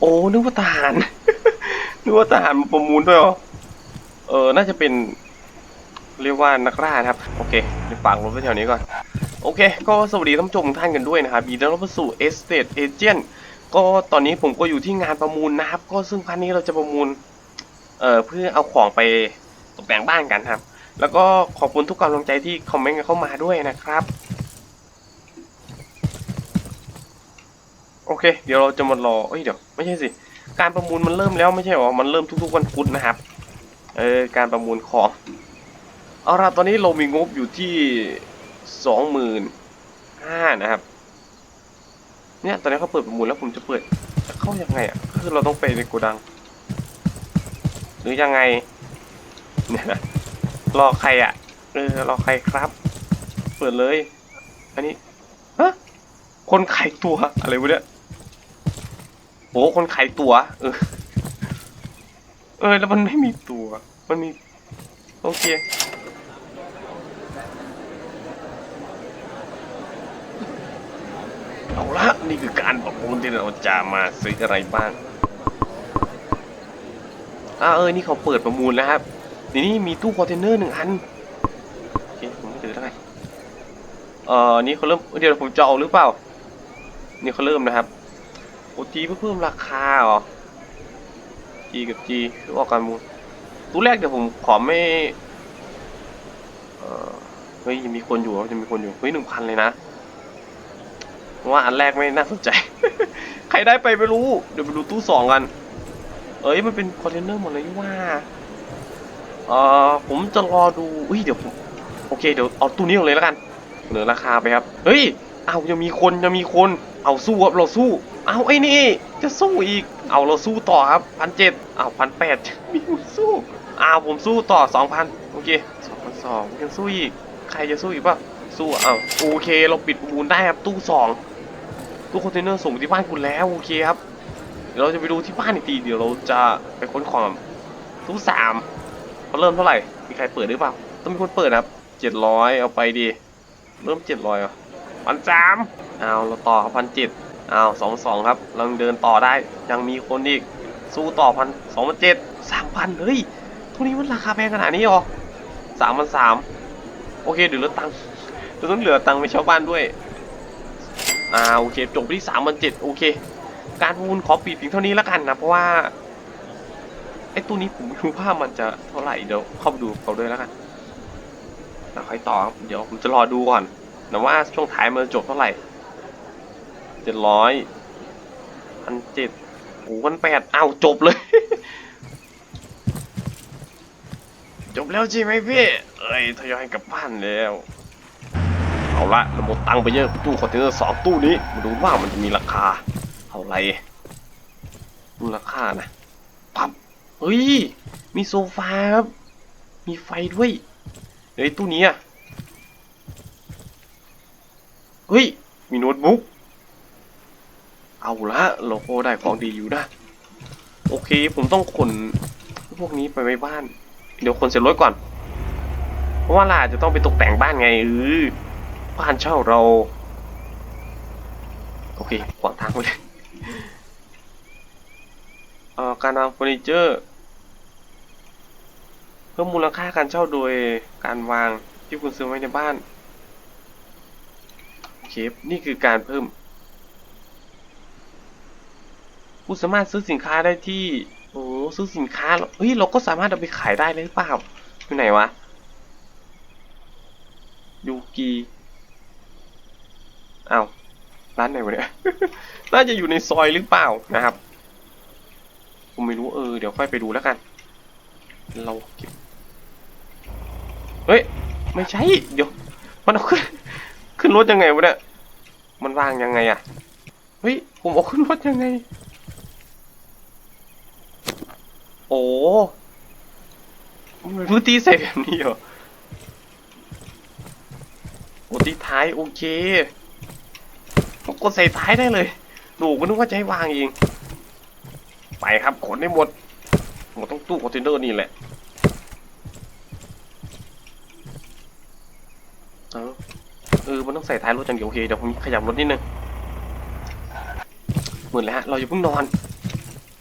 โอ้นึกว่าทหารนึกว่าทหารมาประมูลด้วยเหรอเออ น่าจะเป็น เรียกว่านักล่านะครับ โอเคเดี๋ยวฝากรถไว้แถวนี้ก่อน โอเค ก็สวัสดีท่านผู้ชมท่านกันด้วยนะครับยินดีต้อนรับสู่ Estate Agent ก็ตอนนี้ผมก็อยู่ที่งานประมูลนะครับ ก็ซึ่งพันนี้เราจะประมูล เอ่อ เพื่อเอาของไปตกแต่งบ้านกันครับ แล้วก็ขอบคุณทุกกำลังใจที่คอมเมนต์เข้ามาด้วยนะครับ โอเค เดี๋ยวเราจะมารอเอ้ยเดี๋ยวไม่ใช่สิ การประมูลมันเริ่มแล้วไม่ใช่หรอ มันเริ่มทุกๆวันพุธนะครับ เออ การประมูลของ เอาละตอนนี้เรามีงบอยู่ที่สองหมื่นห้านะครับ เนี่ยตอนนี้เขาเปิดประมูลแล้วผมจะเปิดจะเข้ายังไงอะ คือเราต้องไปในโกดัง หรือยังไง เนี่ยนะรอใครอะ เออ รอใครครับ เปิดเลย อันนี้ ฮะ คนขายตัวอะไรวะเนี่ย โอ้คนขายตัวเออ เออ แล้วมันไม่มีตัวมันมี โอเค เอาละ นี่คือการประมูลที่เราจะมาซื้ออะไรบ้างอ่าเออ นี่เขาเปิดประมูลแล้วครับนี่นี่มีตู้คอนเทนเนอร์หนึ่งอันโอเคผมไม่ถือแล้วไงเอ่อนี่เขาเริ่มเดี๋ยวผมจะเอาหรือเปล่า นี่เขาเริ่มนะครับ อจีเพื่อเพิ่มราคาเหรอ G กับ G คือออกการประมูตู้แรกเดี๋ยวผมขอไม่เอ่อเฮ้ยยังมีคนอยู่ยังมีคนอยู่เฮ้ยหนึ่งพันเลยนะว่าอันแรกไม่น่าสนใจ ใครได้ไปไม่รู้ เดี๋ยวไปดูตู้สองกัน เอ้ยมันเป็นคอนเทนเนอร์หมดเลยว่าเอ่อผมจะรอดูเฮ้ยเดี๋ยวผมโอเคเดี๋ยวเอาตู้นี้ก่อนเลยแล้วกันเหนือราคาไปครับ เฮ้ย เอายังมีคนยังมีคน เอาสู้ครับเราสู้ เอาไอ้นี่ จะสู้อีก เอาเราสู้ต่อครับพันเจ็ดเอาพันแปดมีคนสู้เอาผมสู้ต่อสองพันโอเคสองพันสองยังสู้อีก ใครจะสู้อีกป่ะสู้เอาโอเคเราปิดประมูลได้ครับตู้สองตู้คอนเทนเนอร์ส่งที่บ้านคุณแล้วโอเคครับเดี๋ยวเราจะไปดูที่บ้านอีกทีเดี๋ยวเราจะไปค้นของตู้สามเขาเริ่มเท่าไหร่มีใครเปิดหรือเปล่าต้องมีคนเปิดครับเจ็ดร้อยเอาไปดี เริ่มเจ็ดร้อยอะพันสามเอาเราต่อพันเจ็ด อ้าวสองสองครับเรายังเดินต่อได้ ยังมีคนอีก สู้ต่อพันสองพันเจ็ดสามพันเฮ้ยทุกนี้มันราคาแพงขนาดนี้หรอสามพันสามโอเคเดี๋ยวเหลือตังค์เราต้องเหลือตังค์ไปช่าบ้านด้วย อ่าโอเคจบที่สามพันเจ็ดโอเค การประมูลขอปิดเพียงเท่านี้แล้วกันนะ เพราะว่าไอ้ตู้นี้ผมไม่รู้ว่ามันจะเท่าไหร่เดี๋ยวเข้าไปดูเขาด้วยแล้วกันแล้วค่อยต่อครับเดี๋ยวผมจะรอดูก่อนนะว่าช่วงท้ายมันจบเท่าไหร่ จ็ดร้อยพันเจ็ดโอ้พันแปดอ้าวจบเลย จบแล้วใช่ไหมพี่ เอ้ยทยอยกลับบ้านแล้ว เอาละเราหมดตังค์ไปเยอะตู้คอนเทนเนอร์สองตู้นี้ มาดูว่ามันจะมีราคาเท่าไหร่ดูราคานะปั๊บเฮ้ย มีโซฟาครับ มีไฟด้วยเฮ้ยตู้นี้อะ เฮ้ย มีโน้ตบุ๊ก เอาละเราก็ได้ของดีอยู่นะ โอเค ผมต้องขนพวกนี้ไปไว้บ้าน เดี๋ยวขนเสร็จรถก่อน เพราะว่าล่ะจะต้องไปตกแต่งบ้านไงเออบ้านเช่าเรา โอเคขวางทางไปเลยเอ่อการวางเฟอร์นิเจอร์เพิ่มมูลค่าการเช่าโดยการวางที่คุณซื้อไว้ในบ้าน โอเค นี่คือการเพิ่ม คุณสามารถซื้อสินค้าได้ที่โอ้ซื้อสินค้าเหรอเฮ้ยเราก็สามารถเอาไปขายได้เลยหรือเปล่าอยู่ไหนวะยูกีเอาร้านไหนวะเนี่ย น่าจะอยู่ในซอยหรือเปล่านะครับ ผมไม่รู้เออ เดี๋ยวค่อยไปดูแล้วกัน เราเก็บ เฮ้ย ไม่ใช่ เดี๋ยว มันเอาขึ้น ขึ้นรถยังไงวะเนี่ย มันวางยังไงอะเฮ้ย ผมเอาขึ้นรถยังไง โอ้มันพื้นที่ใส่แบบนี้เหรอโอ้ที่ท้ายโอเคก็กดใส่ท้ายได้เลยดูก็นึกว่าจะให้วางเอง ไปครับขนได้หมดหมดต้องตู้คอนเทนเนอร์นี่แหละเออเออมันต้องใส่ท้ายรถอย่างเดียวโอเคเดี๋ยวผมขยับรถนิดนึงเหมื่นแล้วเราอย่าเพิ่งนอน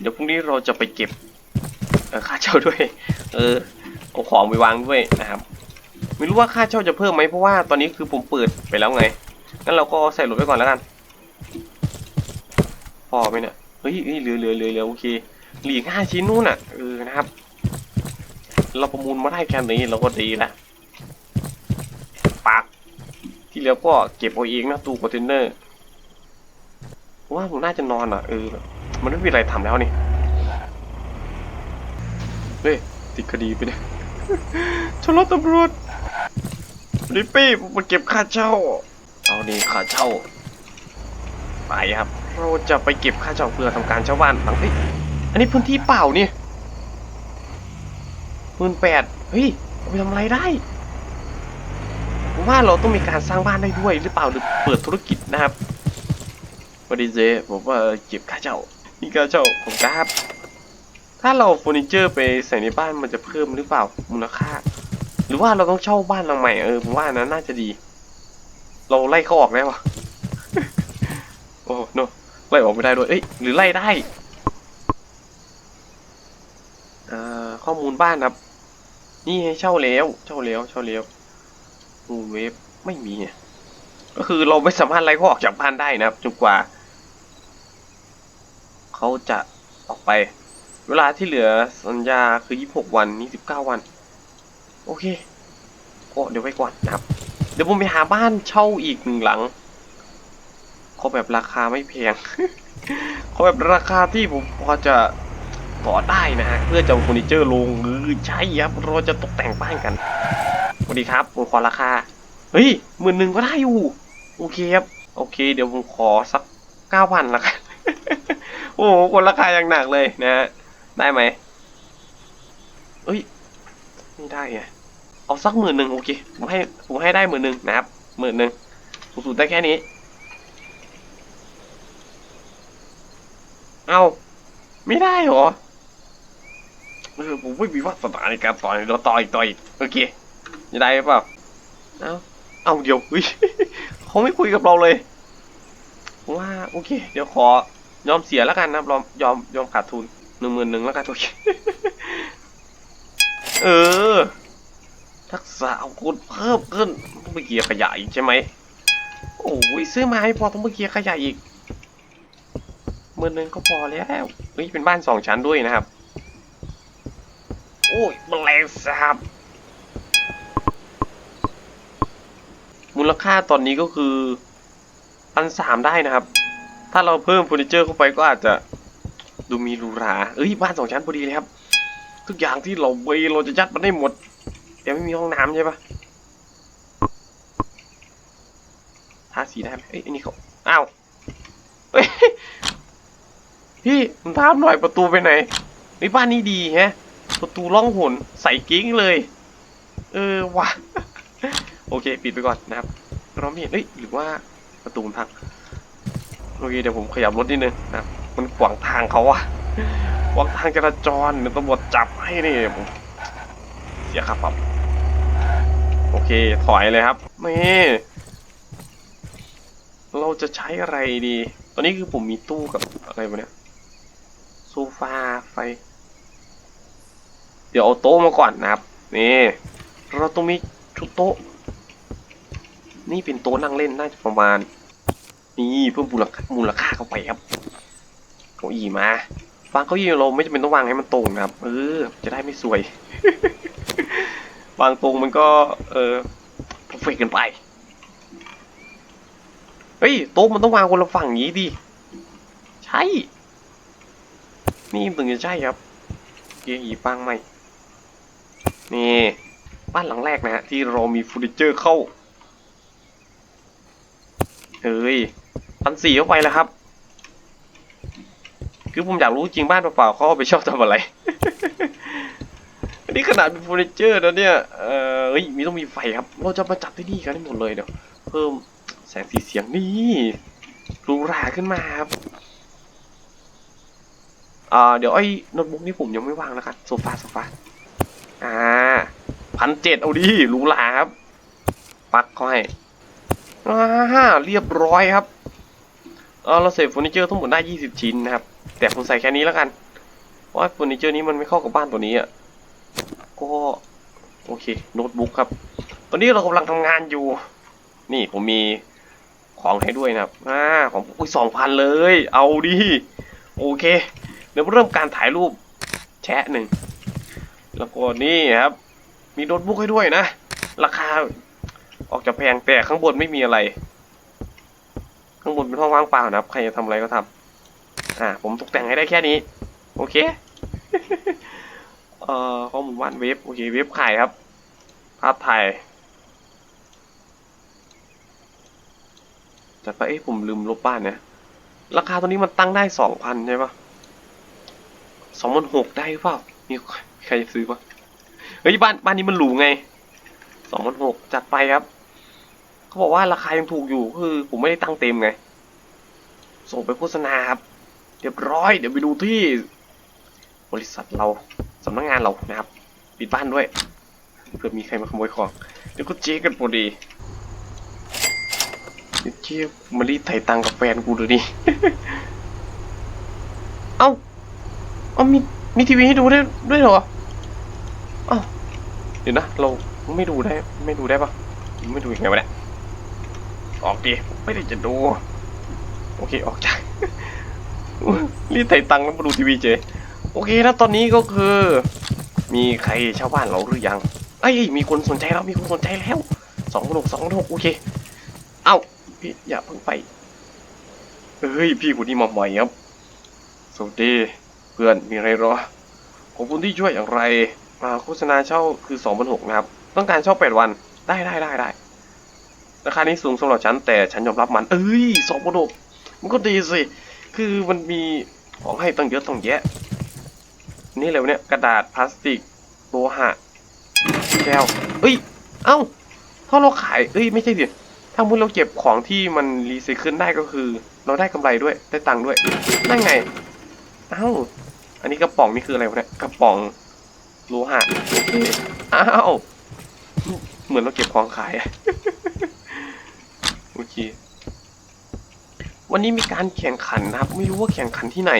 เดี๋ยวพรุ่งนี้เราจะไปเก็บ เออค่าเช่าด้วย เออเอาของไปวางด้วยนะครับ ไม่รู้ว่าค่าเช่าจะเพิ่มไหมเพราะว่าตอนนี้คือผมเปิดไปแล้วไงงั้นเราก็ใส่รถไว้ก่อนแล้วกันพอไหมเนี่ยเฮ้ยเหลือเหลือเหลือเหลือโอเคเหลืออกห้าชิ้นนู่นน่ะเออนะครับ เราประมูลมาได้แค่นี้เราก็ดีละปักที่เหลือก็เก็บเอาเองนะตู้คอนเทนเนอร์ว่าผมน่าจะนอนอะเออมันไม่มีอะไรทำแล้วนี่ เฮ้ยติดคดีไปเนี่ยชนรถตำรวจริปปี้ผมมาเก็บค่าเช่า เอานี่ค่าเช่า ไปครับ เราจะไปเก็บค่าเช่าเพื่อทำการเช่าบ้านหลังเฮ้ยอันนี้พื้นที่เปล่าเนี่ยหมื่นแปดเฮ้ยเอาไปทำอะไรได้ผมว่าเราต้องมีการสร้างบ้านได้ด้วยหรือเปล่าหรือเปิดธุรกิจนะครับสวัสดีเจผมว่าเก็บค่าเช่านี่ค่าเช่าของกราฟ ถ้าเราเฟอร์นิเจอร์ไปใส่ในบ้านมันจะเพิ่มหรือเปล่ามูลค่า หรือว่าเราต้องเช่าบ้านหลังใหม่เออผมว่านั้นน่าจะดี เราไล่เขาออกได้ปะโอ้โนไล่ออกไม่ได้ด้วยเอ้ยหรือไล่ได้อ่าข้อมูลบ้านครับ นี่ให้เช่าแล้วเช่าแล้วเช่าแล้วมูเวฟไม่มีก็คือเราไม่สามารถไล่เขาออกจากบ้านได้นะครับจนกว่า เขาจะออกไป เวลาที่เหลือสัญญาคือ 26 วันนี่19 วัน โอเคก็เดี๋ยวไว้ก่อนนะครับ เดี๋ยวผมไปหาบ้านเช่าอีกหนึ่งหลังขอแบบราคาไม่แพงขอแบบราคาที่ผมพอจะต่อได้นะฮะเพื่อจะเอาเฟอร์นิเจอร์ลงหรือใช่ครับเราจะตกแต่งบ้านกันสวัสดีครับผมขอราคา เฮ้ยหมื่นหนึ่งก็ได้อยู่ โอเคครับ โอเค เดี๋ยวผมขอสักเก้าพันละกัน โอ้โหคนราคาอย่างหนักเลยนะฮะ ได้ไหมเอ้ยไม่ได้ไงเอาสักหมื่นหนึ่งโอเคผมให้ผมให้ได้หมื่นหนึ่งนะครับหมื่นหนึ่งสูงสุดได้แค่นี้ เอาไม่ได้เหรอเออผมไม่มีวาสนาในการต่อยเราต่อยต่อยโอเคจะได้หรือเปล่าเอาเอาเดี๋ยวเฮ้ยเขาไม่คุยกับเราเลยว่าโอเค เดี๋ยวขอยอมเสียแล้วกันนะครับยอมยอมยอมขาดทุน หนึ่งหมื่นหนึ่งแล้วกันโอเคเออ ทักษะอาวุธเพิ่มขึ้นต้องไปเกียร์ขยะอีกใช่ไหมโอ้ยซื้อมาให้พอต้องไปเกียร์ขยะอีกหมื่นหนึ่งก็พอแล้วเฮ้ยเป็นบ้านสองชั้นด้วยนะครับ โอ้ยแมลงสาบมูลค่าตอนนี้ก็คือพันสามได้นะครับ ถ้าเราเพิ่มเฟอร์นิเจอร์เข้าไปก็อาจจะ ดูมีรูหราเอ้ยบ้านสองชั้นพอดีเลยครับ ทุกอย่างที่เราเวเราจะยัดมันได้หมด แต่ไม่มีห้องน้ำใช่ปะทาสีได้ไหมเอ้ยอันนี้เขาอ้าวเฮ้ยพี่ผมถามหน่อยประตูไปไหนไอ้ยบ้านนี้ดีแฮะ ประตูล่องหนใส่กิ้งเลย เออว่ะโอเค ปิดไปก่อนนะครับเราไม่เห็นเอ้ยหรือว่าประตูมันพังโอเคเดี๋ยวผมขยับรถนิดนึงนะครับ มันขวางทางเขาอะขวางทางจราจรเดี๋ยวตำรวจจับให้นี่ผมเสียค่าปรับโอเค ถอยเลยครับนี่เราจะใช้อะไรดี ตอนนี้คือผมมีตู้กับอะไรวะเนี่ยโซฟาไฟ เดี๋ยวเอาโต๊ะมาก่อนนะครับ นี่ เราต้องมีชุดโต๊ะ นี่เป็นโต๊ะนั่งเล่นน่าจะประมาณ นี่เพิ่มมูลค่ามูลค่าเข้าไปครับ เก้าอี้มาวางเก้าอี้เราไม่จำเป็นต้องวางให้มันตรงนะครับ เออ จะได้ไม่สวย วางตรงมันก็ เออเพอร์เฟกเกินไป เฮ้ยโต๊ะมันต้องวางคนละฝั่งงนี้ดิ ใช่ นี่ถึงจะใช่ครับเกียร์อีปังใหมนี่บ้านหลังแรกนะฮะที่เรามีเฟอร์นิเจอร์เข้า เฮ้ยพันสี่เข้าไปแล้วครับ คือผมอยากรู้จริงบ้านเปล่าๆเขาเอาไปชอบทำอะไร อันนี้ขนาดเป็นเฟอร์นิเจอร์นะเนี่ย เออเฮ้ยมีต้องมีไฟครับ เราจะมาจับที่นี่กันให้หมดเลยเดี๋ยวเพิ่มแสงสีเสียงนี่หรูหราขึ้นมาครับอ่าเดี๋ยวไอ้โน้ตบุ๊กนี่ผมยังไม่วางแล้วกันโซฟาโซฟาอ่าพันเจ็ดเอาดิหรูหราครับ ปักเขาให้อ่าเรียบร้อยครับเออเราเสพเฟอร์นิเจอร์ทั้งหมดได้20ชิ้นนะครับ แต่ผมใส่แค่นี้แล้วกันว่าเฟอร์นิเจอร์นี้มันไม่เข้ากับบ้านตัวนี้อะก็โอเคโน้ตบุ๊กครับ ตอนนี้เรากำลังทำงานอยู่ นี่ผมมีของให้ด้วยนะครับอ่าของอุ้ยสองพันเลย เอาดิโอเค เดี๋ยวเริ่มการถ่ายรูปแชะหนึ่งแล้วก็นี่ครับ มีโน้ตบุ๊กให้ด้วยนะ ราคาออกจะแพงแต่ข้างบนไม่มีอะไร ข้างบนเป็นห้องว่างเปล่านะครับ ใครจะทำอะไรก็ทำ อ่าผมตกแต่งให้ได้แค่นี้ โอเค เอ่อข้อมูลวานเว็บ โอเค เว็บขายครับ ภาพถ่ายจัดไปเอ้ผมลืมลบบ้านเนี่ย ราคาตัวนี้มันตั้งได้สองพันใช่ปะสองพันหกได้หรือเปล่า มีใครซื้อปะเฮ้ยบ้านบ้านนี้มันหรูไงสองพันหกจัดไปครับ เขาบอกว่าราคายังถูกอยู่คือ ผมไม่ได้ตั้งเต็มไง ส่งไปโฆษณาครับ เรียบร้อย เดี๋ยวไปดูที่ บริษัทเราสำนักงานเรานะครับ ปิดบ้านด้วยเพื่อมีใครมาขโมยของ เดี๋ยวก็เจ๊กันพอดีเดี๋ยวเจ๊มารีดไถ่ตังกับแฟนกูดูดิ เอ้า เอ้ามีมีทีวีให้ดูได้ด้วยเหรอเอ้าเดี๋ยวนะ เราไม่ดูได้ ไม่ดูได้ปะไม่ดูยังไงวะเนี่ย ออกดิไม่ได้จะดู โอเค ออกจาก รีดไถ่ตังค์แล้วมาดูทีวีเจ โอเคนะตอนนี้ก็คือ มีใครชาวบ้านเราหรือยังเอ้มีคนสนใจแล้วมีคนสนใจแล้วสองหกสองหกโอเค เอ้าพี่อย่าเพิ่งไปเฮ้ยพี่คนนี้มาใหม่ครับสวัสดีเพื่อนมีอะไรหรอขอบคุณที่ช่วยอย่างไรอ่าโฆษณาเช่าคือสองพันหกนะครับ ต้องการเช่าแปดวันได้ได้ได้ได้ราคานี้สูงสำหรับฉันแต่ฉันยอมรับมัน เอ้ยสองพันหกมันก็ดีสิ คือมันมีของให้ตั้งเยอะตั้งแยะ นี่เลยวเนี่ยกระดาษพลาสติกโลหะแก้วเอ้ย เอ้า ถ้าเราขายเอ้ยไม่ใช่ดิถ้ามุดเราเก็บของที่มันรีไซเคิลได้ก็คือ เราได้กำไรด้วยได้ตังค์ด้วยนั่นไง เอ้า อันนี้กระป๋องนี่คืออะไรวะเนี่ยกระป๋องโลหะอเคอ้าวเหมือนเราเก็บของขายอะโอเค วันนี้มีการแข่งขันนะครับ ไม่รู้ว่าแข่งขันที่ไหน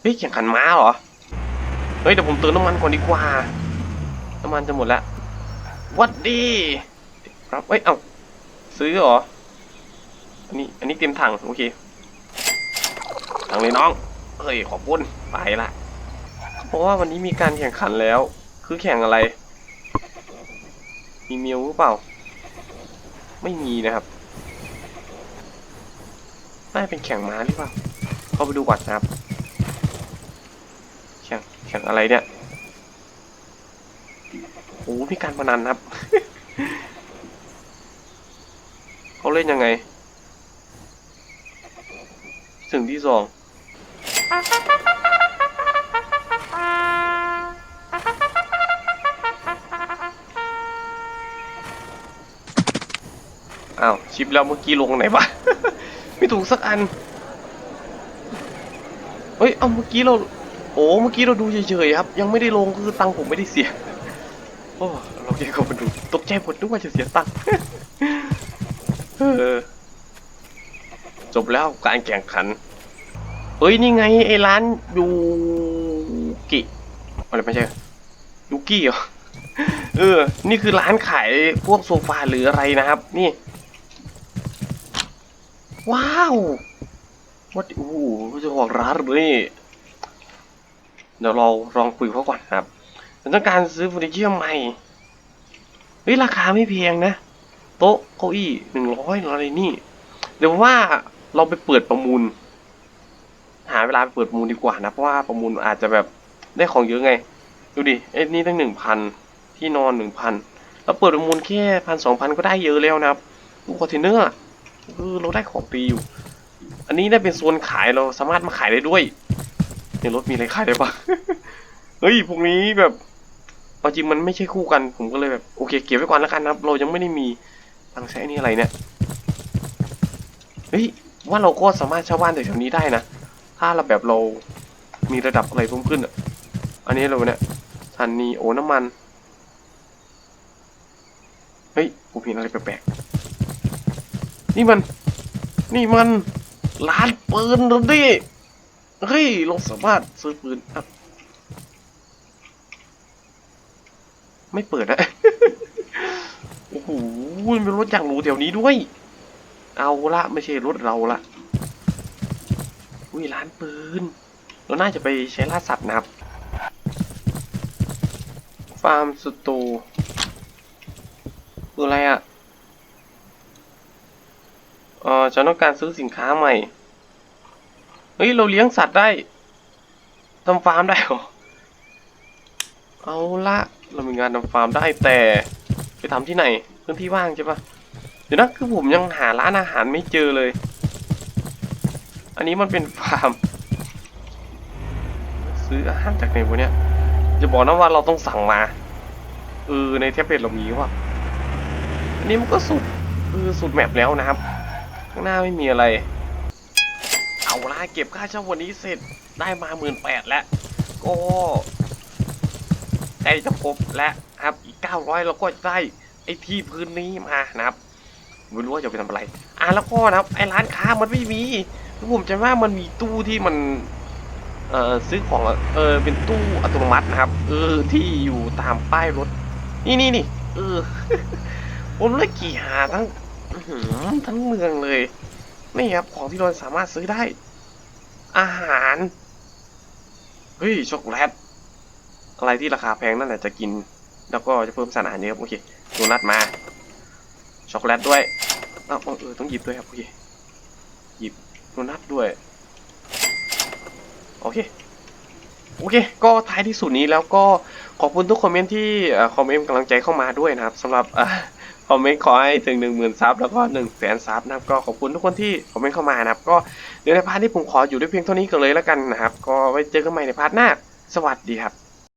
เฮ้ยแข่งขันม้าเหรอ เฮ้ยเดี๋ยวผมเติมน้ำมันก่อนดีกว่า น้ำมันจะหมดแล้ววัดดีครับเอ้ยเอ้าซื้อเหรอ อันนี้อันนี้เต็มถังโอเค ถังเลยน้อง เฮ้ยขอบคุณไปละ เพราะว่าวันนี้มีการแข่งขันแล้ว คือแข่งอะไร มีเมียวหรือเปล่า ไม่มีนะครับ น่าเป็นแข่งม้าหรือเปล่าเข้าไปดูก่อนนะครับ แข่งแข่งอะไรเนี่ยโอ้มีการพนันครับ เขาเล่นยังไง ถึงที่สองอ้าว ชิปแล้วเมื่อกี้ลงไหนวะ ไม่ถูกสักอัน เฮ้ย เอาเมื่อกี้เรา โอ้ เมื่อกี้เราดูเฉยๆครับ ยังไม่ได้ลงคือตังผมไม่ได้เสีย โอ้เราแค่เข้ามาดู ตกใจหมดนึกว่าจะเสียตังจบแล้วการแข่งขัน เฮ้ย นี่ไงไอ้ร้านยูกิอะไรไม่ใช่ ยูกิเหรอ เออ นี่คือร้านขายพวกโซฟาหรืออะไรนะครับ นี่ ว้าววัดโอ้โหจะบอกร้านเลยเดี๋ยวเราลองคุยเขาก่อนครับฉันต้องการซื้อเฟอร์นิเจอร์ใหม่เฮ้ยราคาไม่แพงนะ โต๊ะเก้าอี้หนึ่งร้อยอะไรนี่ เดี๋ยวว่าเราไปเปิดประมูล หาเวลาไปเปิดประมูลดีกว่านะ เพราะว่าประมูลอาจจะแบบได้ของเยอะไง ดูดิไอ้นี่ตั้งหนึ่งพันที่นอนหนึ่งพันแล้วเปิดประมูลแค่พันสองพันก็ได้เยอะแล้วนะครับดูคอนเทนเนอร์ อะคือเราได้ของดีอยู่ อันนี้ได้เป็นโซนขายเราสามารถมาขายได้ด้วย ในรถมีอะไรขายได้ปะเฮ้ยพวกนี้แบบจริงมันไม่ใช่คู่กัน ผมก็เลยแบบโอเคเก็บไว้ก่อนแล้วกันนะครับ เรายังไม่ได้มีตังค์ใช้นี่อะไรเนี่ยเฮ้ยว่าเราก็สามารถเช่าบ้านแถวๆนี้ได้นะ ถ้าเราแบบเรามีระดับอะไรเพิ่มขึ้นอะ อันนี้เราเนี่ยทันนีโอน้ำมัน เฮ้ยผมเห็นอะไรแปลก นี่มัน นี่มันร้านปืนเหรดิเฮ้ยเราสามารถซื้อปืนไม่เปิดนะโอ้โหมีรถอย่างหรูแถวนี้ด้วย เอาละไม่ใช่รถเราละอุ้ยร้านปืน เราน่าจะไปใช้ล่าสัตว์นะครับฟาร์มสตูคืออะไรอะ เออฉันต้องการซื้อสินค้าใหม่ เฮ้ย เราเลี้ยงสัตว์ได้ทำฟาร์มได้เหรอ เอาละเรามีงานทำฟาร์มได้แต่ ไปทำที่ไหน พื้นที่ว่างใช่ปะเดี๋ยวนะคือผมยังหาร้านอาหารไม่เจอเลย อันนี้มันเป็นฟาร์ม ซื้ออาหารจากไหนวะเนี่ยจะบอกนะว่าเราต้องสั่งมาเออในแท็บเล็ตเรามีว่ะอันนี้มันก็สุดเออสุดแมปแล้วนะครับ ข้างหน้าไม่มีอะไร เอาละเก็บค่าเช่าวันนี้เสร็จได้มาหมื่นแปดแล้ว ก็ใกล้จะครบแล้วครับอีกเก้าร้อยเราก็จะได้ไอ้ที่พื้นนี้มานะครับไม่รู้ว่าจะไปทำอะไร อะแล้วก็นะครับไอ้ร้านค้ามันไม่มีคือผมจำว่ามันมีตู้ที่มันเอ่อซื้อของเออเป็นตู้อัตโนมัตินะครับ เออที่อยู่ตามป้ายรถ นี่นี่นี่เออผมเลยขี่หาทั้ง ทั้งเมืองเลยนี่ครับ ของที่เราสามารถซื้อได้ อาหาร เฮ้ย ช็อกโกแลต อะไรที่ราคาแพงนั่นแหละจะกิน แล้วก็จะเพิ่มสารอาหารเยอะครับโอเคโดนัทมา ช็อกโกแลตด้วยเอ้าเออ ต้องหยิบด้วยครับ โอเค หยิบโดนัทด้วย โอเคโอเค ก็ท้ายที่สุดนี้แล้วก็ขอบคุณทุกคอมเมนต์ที่คอมเมนต์กำลังใจเข้ามาด้วยนะครับสำหรับ คอมเมนต์ขอให้ถึง1 0,000ซับแล้วก็1 0 0 0 0แสนซับนะครับก็ขอบคุณทุกคนที่คอมเมนต์เข้ามานะครับ ก็เดี๋ยวในพาร์ทที่ผมขออยู่ด้วยเพียงเท่านี้กันเลยแล้วกันนะครับ ก็ไว้เจอกันใหม่ในพาร์ทหน้า สวัสดีครับ